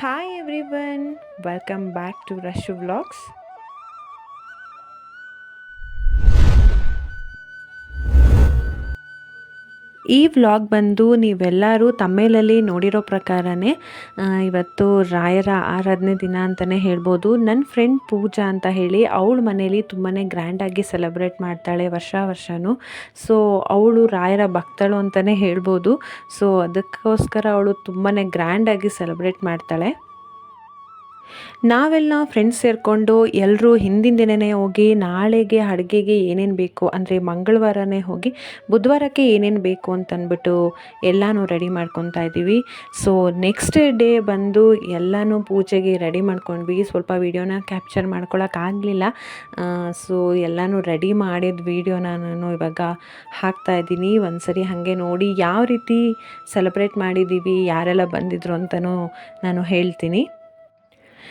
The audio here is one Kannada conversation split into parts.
Hi everyone, welcome back to Rashu Vlogs. ಈ ವ್ಲಾಗ್ ಬಂದು ನೀವೆಲ್ಲರೂ ತಮ್ಮೇಲಲ್ಲಿ ನೋಡಿರೋ ಪ್ರಕಾರನೇ ಇವತ್ತು ರಾಯರ ಆರಾಧನೆ ದಿನ ಅಂತಲೇ ಹೇಳ್ಬೋದು. ನನ್ನ ಫ್ರೆಂಡ್ ಪೂಜಾ ಅಂತ ಹೇಳಿ ಅವಳ ಮನೇಲಿ ತುಂಬಾ ಗ್ರ್ಯಾಂಡಾಗಿ ಸೆಲೆಬ್ರೇಟ್ ಮಾಡ್ತಾಳೆ ವರ್ಷ ವರ್ಷವೂ ಸೊ, ಅವಳು ರಾಯರ ಭಕ್ತಳು ಅಂತಲೇ ಹೇಳ್ಬೋದು. ಸೊ, ಅದಕ್ಕೋಸ್ಕರ ಅವಳು ತುಂಬಾ ಗ್ರ್ಯಾಂಡಾಗಿ ಸೆಲೆಬ್ರೇಟ್ ಮಾಡ್ತಾಳೆ. ನಾವೆಲ್ಲ ಫ್ರೆಂಡ್ಸ್ ಸೇರಿಕೊಂಡು ಎಲ್ಲರೂ ಹಿಂದಿನ ದಿನವೇ ಹೋಗಿ ನಾಳೆಗೆ ಅಡುಗೆಗೆ ಏನೇನು ಬೇಕು, ಅಂದರೆ ಮಂಗಳವಾರನೇ ಹೋಗಿ ಬುಧವಾರಕ್ಕೆ ಏನೇನು ಬೇಕು ಅಂತಂದ್ಬಿಟ್ಟು ಎಲ್ಲನೂ ರೆಡಿ ಮಾಡ್ಕೊತಾ ಇದ್ದೀವಿ. ಸೊ ನೆಕ್ಸ್ಟ್ ಡೇ ಬಂದು ಎಲ್ಲನೂ ಪೂಜೆಗೆ ರೆಡಿ ಮಾಡ್ಕೊಂಡ್ವಿ. ಸ್ವಲ್ಪ ವೀಡಿಯೋನ ಕ್ಯಾಪ್ಚರ್ ಮಾಡ್ಕೊಳ್ಳೋಕ್ಕಾಗಲಿಲ್ಲ ಸೊ ಎಲ್ಲನೂ ರೆಡಿ ಮಾಡಿದ ವೀಡಿಯೋನ ನಾನು ಇವಾಗ ಹಾಕ್ತಾ ಇದ್ದೀನಿ. ಒಂದ್ಸರಿ ಹಾಗೆ ನೋಡಿ ಯಾವ ರೀತಿ ಸೆಲೆಬ್ರೇಟ್ ಮಾಡಿದ್ದೀವಿ, ಯಾರೆಲ್ಲ ಬಂದಿದ್ರು ಅಂತಲೂ ನಾನು ಹೇಳ್ತೀನಿ.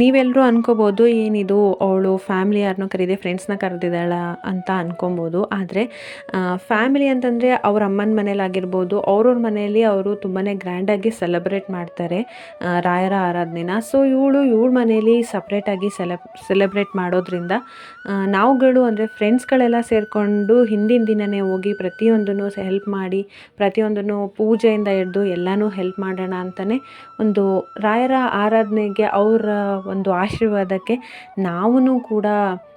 ನೀವೆಲ್ಲರೂ ಅನ್ಕೋಬೋದು, ಏನಿದು ಅವಳು ಫ್ಯಾಮಿಲಿ ಯಾರನ್ನೋ ಕರೀದೆ ಫ್ರೆಂಡ್ಸ್ನ ಕರೆದಿದ್ದಾಳ ಅಂತ ಅನ್ಕೊಬೋದು. ಆದರೆ ಫ್ಯಾಮಿಲಿ ಅಂತಂದರೆ ಅವ್ರ ಅಮ್ಮನ ಮನೇಲಾಗಿರ್ಬೋದು, ಅವ್ರವ್ರ ಮನೆಯಲ್ಲಿ ಅವರು ತುಂಬಾ ಗ್ರ್ಯಾಂಡಾಗಿ ಸೆಲೆಬ್ರೇಟ್ ಮಾಡ್ತಾರೆ ರಾಯರ ಆರಾಧನೆನ. ಸೊ ಇವಳು ಇವಳ ಮನೇಲಿ ಸಪ್ರೇಟಾಗಿ ಸೆಲೆಬ್ ಸೆಲೆಬ್ರೇಟ್ ಮಾಡೋದ್ರಿಂದ ನಾವುಗಳು ಅಂದರೆ ಫ್ರೆಂಡ್ಸ್ಗಳೆಲ್ಲ ಸೇರಿಕೊಂಡು ಹಿಂದಿನ ದಿನವೇ ಹೋಗಿ ಪ್ರತಿಯೊಂದನ್ನು ಹೆಲ್ಪ್ ಮಾಡಿ, ಪ್ರತಿಯೊಂದನ್ನು ಪೂಜೆಯಿಂದ ಹಿಡ್ದು ಎಲ್ಲನೂ ಹೆಲ್ಪ್ ಮಾಡೋಣ ಅಂತಲೇ ಒಂದು ರಾಯರ ಆರಾಧನೆಗೆ ಅವರ ಒಂದು ಆಶೀರ್ವಾದಕ್ಕೆ ನಾವೂ ಕೂಡ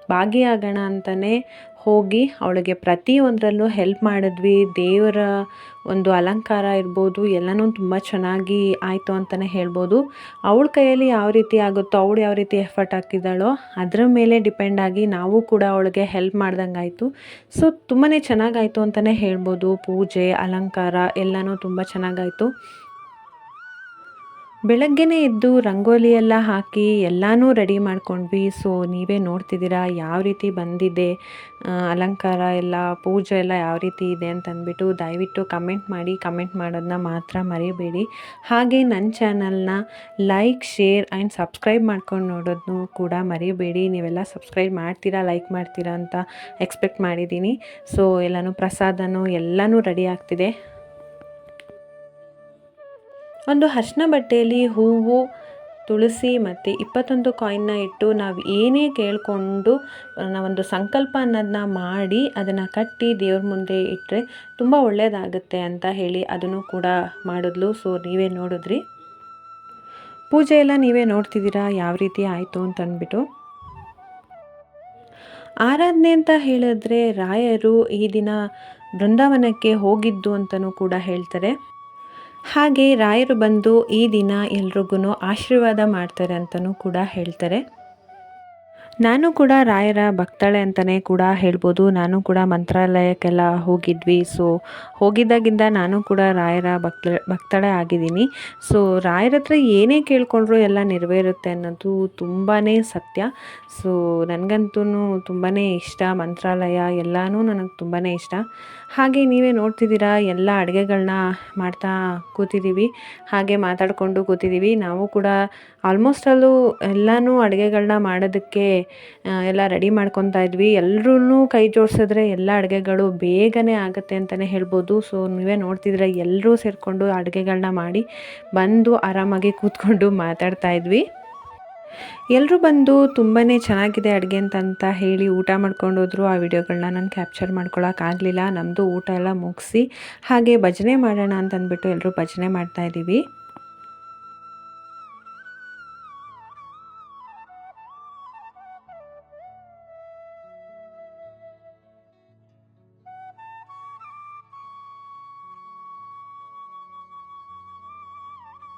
ಭಾಗಿಯಾಗೋಣ ಅಂತಲೇ ಹೋಗಿ ಅವಳಿಗೆ ಪ್ರತಿಯೊಂದರಲ್ಲೂ ಹೆಲ್ಪ್ ಮಾಡಿದ್ವಿ. ದೇವರ ಒಂದು ಅಲಂಕಾರ ಇರ್ಬೋದು, ಎಲ್ಲನೂ ತುಂಬ ಚೆನ್ನಾಗಿ ಆಯಿತು ಅಂತಲೇ ಹೇಳ್ಬೋದು. ಅವಳ ಕೈಯಲ್ಲಿ ಯಾವ ರೀತಿ ಆಗುತ್ತೋ, ಅವಳು ಯಾವ ರೀತಿ ಎಫರ್ಟ್ ಹಾಕಿದ್ದಾಳೋ, ಅದರ ಮೇಲೆ ಡಿಪೆಂಡ್ ಆಗಿ ನಾವು ಕೂಡ ಅವಳಿಗೆ ಹೆಲ್ಪ್ ಮಾಡ್ದಂಗೆ ಆಯಿತು ಸೊ ತುಂಬಾ ಚೆನ್ನಾಗಾಯಿತು ಅಂತಲೇ ಹೇಳ್ಬೋದು. ಪೂಜೆ, ಅಲಂಕಾರ ಎಲ್ಲನೂ ತುಂಬ ಚೆನ್ನಾಗಾಯಿತು. ಬೆಳಗ್ಗೆನೇ ಎದ್ದು ರಂಗೋಲಿ ಎಲ್ಲ ಹಾಕಿ ಎಲ್ಲನೂ ರೆಡಿ ಮಾಡ್ಕೊಂಡ್ವಿ. ಸೊ ನೀವೇ ನೋಡ್ತಿದ್ದೀರಾ ಯಾವ ರೀತಿ ಬಂದಿದೆ ಅಲಂಕಾರ ಎಲ್ಲ, ಪೂಜೆ ಎಲ್ಲ ಯಾವ ರೀತಿ ಇದೆ ಅಂತಂದ್ಬಿಟ್ಟು ದಯವಿಟ್ಟು ಕಮೆಂಟ್ ಮಾಡಿ, ಕಮೆಂಟ್ ಮಾಡೋದನ್ನ ಮಾತ್ರ ಮರಿಬೇಡಿ. ಹಾಗೆ ನನ್ನ ಚಾನಲ್ನ ಲೈಕ್, ಶೇರ್ ಆ್ಯಂಡ್ ಸಬ್ಸ್ಕ್ರೈಬ್ ಮಾಡ್ಕೊಂಡು ನೋಡೋದನ್ನು ಕೂಡ ಮರಿಬೇಡಿ. ನೀವೆಲ್ಲ ಸಬ್ಸ್ಕ್ರೈಬ್ ಮಾಡ್ತೀರಾ, ಲೈಕ್ ಮಾಡ್ತೀರಾ ಅಂತ ಎಕ್ಸ್ಪೆಕ್ಟ್ ಮಾಡಿದ್ದೀನಿ. ಸೊ ಎಲ್ಲನೂ ಪ್ರಸಾದನೂ ಎಲ್ಲನೂ ರೆಡಿ ಆಗ್ತಿದೆ. ಒಂದು ಅರ್ಶಿನ ಬಟ್ಟೆಯಲ್ಲಿ ಹೂವು ತುಳಸಿ ಮತ್ತು ಇಪ್ಪತ್ತೊಂದು ಕಾಯಿನ್ನ ಇಟ್ಟು ನಾವು ಏನೇ ಕೇಳಿಕೊಂಡು ನಾವೊಂದು ಸಂಕಲ್ಪ ಅನ್ನೋದನ್ನ ಮಾಡಿ ಅದನ್ನು ಕಟ್ಟಿ ದೇವ್ರ ಮುಂದೆ ಇಟ್ಟರೆ ತುಂಬ ಒಳ್ಳೆಯದಾಗುತ್ತೆ ಅಂತ ಹೇಳಿ ಅದನ್ನು ಕೂಡ ಮಾಡಿದ್ಲು. ಸೊ ನೀವೇ ನೋಡಿದ್ರಿ. ಪೂಜೆ ಎಲ್ಲ ನೀವೇ ನೋಡ್ತಿದ್ದೀರಾ? ಯಾವ ರೀತಿ ಆಯಿತು ಅಂತಂದ್ಬಿಟ್ಟು ಆರಾಧನೆ ಅಂತ ಹೇಳಿದ್ರೆ ರಾಯರು ಈ ದಿನ ಬೃಂದಾವನಕ್ಕೆ ಹೋಗಿದ್ದು ಅಂತಲೂ ಕೂಡ ಹೇಳ್ತಾರೆ. ಹಾಗೆ ರಾಯರು ಬಂದು ಈ ದಿನ ಎಲ್ರಿಗೂ ಆಶೀರ್ವಾದ ಮಾಡ್ತಾರೆ ಅಂತಲೂ ಕೂಡ ಹೇಳ್ತಾರೆ. ನಾನು ಕೂಡ ರಾಯರ ಭಕ್ತಳೆ ಅಂತಲೇ ಕೂಡ ಹೇಳ್ಬೋದು. ನಾನು ಕೂಡ ಮಂತ್ರಾಲಯಕ್ಕೆಲ್ಲ ಹೋಗಿದ್ವಿ. ಸೊ ಹೋಗಿದ್ದಾಗಿಂದ ನಾನು ಕೂಡ ರಾಯರ ಭಕ್ತ, ಭಕ್ತಳೆ ಆಗಿದ್ದೀನಿ. ಸೊ ರಾಯರ ಹತ್ರ ಏನೇ ಕೇಳ್ಕೊಂಡ್ರೂ ಎಲ್ಲ ನೆರವೇರುತ್ತೆ ಅನ್ನೋದು ತುಂಬಾ ಸತ್ಯ. ಸೊ ನನಗಂತೂ ತುಂಬಾ ಇಷ್ಟ. ಮಂತ್ರಾಲಯ ಎಲ್ಲನೂ ನನಗೆ ತುಂಬಾ ಇಷ್ಟ. ಹಾಗೆ ನೀವೇ ನೋಡ್ತಿದ್ದೀರಾ, ಎಲ್ಲ ಅಡುಗೆಗಳನ್ನ ಮಾಡ್ತಾ ಕೂತಿದ್ದೀವಿ. ಹಾಗೆ ಮಾತಾಡಿಕೊಂಡು ಕೂತಿದ್ದೀವಿ. ನಾವು ಕೂಡ ಆಲ್ಮೋಸ್ಟ್ ಅಲ್ಲೂ ಎಲ್ಲನೂ ಅಡುಗೆಗಳನ್ನ ಮಾಡೋದಕ್ಕೆ ಎಲ್ಲ ರೆಡಿ ಮಾಡ್ಕೊತಾ ಇದ್ವಿ. ಎಲ್ಲರೂ ಕೈ ಜೋಡಿಸಿದ್ರೆ ಎಲ್ಲ ಅಡುಗೆಗಳು ಬೇಗನೆ ಆಗುತ್ತೆ ಅಂತಲೇ ಹೇಳ್ಬೋದು. ಸೊ ನೀವೇ ನೋಡ್ತಿದ್ರೆ ಎಲ್ಲರೂ ಸೇರಿಕೊಂಡು ಅಡುಗೆಗಳನ್ನ ಮಾಡಿ ಬಂದು ಆರಾಮಾಗಿ ಕೂತ್ಕೊಂಡು ಮಾತಾಡ್ತಾ ಇದ್ವಿ. ಎಲ್ಲರೂ ಬಂದು ತುಂಬಾ ಚೆನ್ನಾಗಿದೆ ಅಡುಗೆ ಅಂತಂತ ಹೇಳಿ ಊಟ ಮಾಡ್ಕೊಂಡು ಹೋದ್ರು. ಆ ವಿಡಿಯೋಗಳನ್ನ ನಾನು ಕ್ಯಾಪ್ಚರ್ ಮಾಡ್ಕೊಳ್ಳೋಕ್ಕಾಗಲಿಲ್ಲ ನಮ್ಮದು ಊಟ ಎಲ್ಲ ಮುಗಿಸಿ ಹಾಗೆ ಭಜನೆ ಮಾಡೋಣ ಅಂತಂದ್ಬಿಟ್ಟು ಎಲ್ಲರೂ ಭಜನೆ ಮಾಡ್ತಾ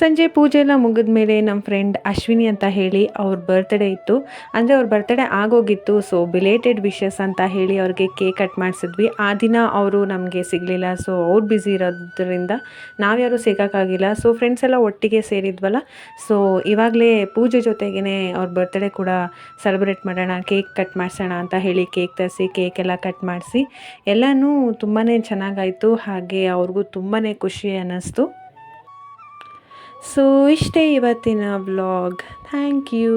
ಸಂಜೆ ಪೂಜೆ ಎಲ್ಲ ಮುಗಿದ ಮೇಲೆ ನಮ್ಮ ಫ್ರೆಂಡ್ ಅಶ್ವಿನಿ ಅಂತ ಹೇಳಿ ಅವ್ರ ಬರ್ತ್ಡೇ ಇತ್ತು. ಅಂದರೆ ಅವ್ರ ಬರ್ತ್ಡೇ ಆಗೋಗಿತ್ತು ಸೊ ಬಿಲೇಟೆಡ್ ವಿಶಸ್ ಅಂತ ಹೇಳಿ ಅವ್ರಿಗೆ ಕೇಕ್ ಕಟ್ ಮಾಡಿಸಿದ್ವಿ. ಆ ದಿನ ಅವರು ನಮಗೆ ಸಿಗಲಿಲ್ಲ ಸೊ ಅವ್ರು ಬ್ಯುಸಿ ಇರೋದ್ರಿಂದ ನಾವ್ಯಾರು ಸಿಗೋಕ್ಕಾಗಿಲ್ಲ. ಸೊ ಫ್ರೆಂಡ್ಸ್ ಎಲ್ಲ ಒಟ್ಟಿಗೆ ಸೇರಿದ್ವಲ್ಲ ಸೊ ಇವಾಗಲೇ ಪೂಜೆ ಜೊತೆಗೇ ಅವ್ರ ಬರ್ತ್ಡೇ ಕೂಡ ಸೆಲೆಬ್ರೇಟ್ ಮಾಡೋಣ ಕೇಕ್ ಕಟ್ ಮಾಡಿಸೋಣ ಅಂತ ಹೇಳಿ ಕೇಕ್ ತರಿಸಿ ಕೇಕ್ ಎಲ್ಲ ಕಟ್ ಮಾಡಿಸಿ, ಎಲ್ಲನೂ ತುಂಬಾ ಚೆನ್ನಾಗಾಯಿತು. ಹಾಗೆ ಅವ್ರಿಗೂ ತುಂಬಾ ಖುಷಿ ಅನ್ನಿಸ್ತು. ಸೊ ಇಷ್ಟೇ ಇವತ್ತಿನ ವ್ಲಾಗ್ ಥ್ಯಾಂಕ್ ಯು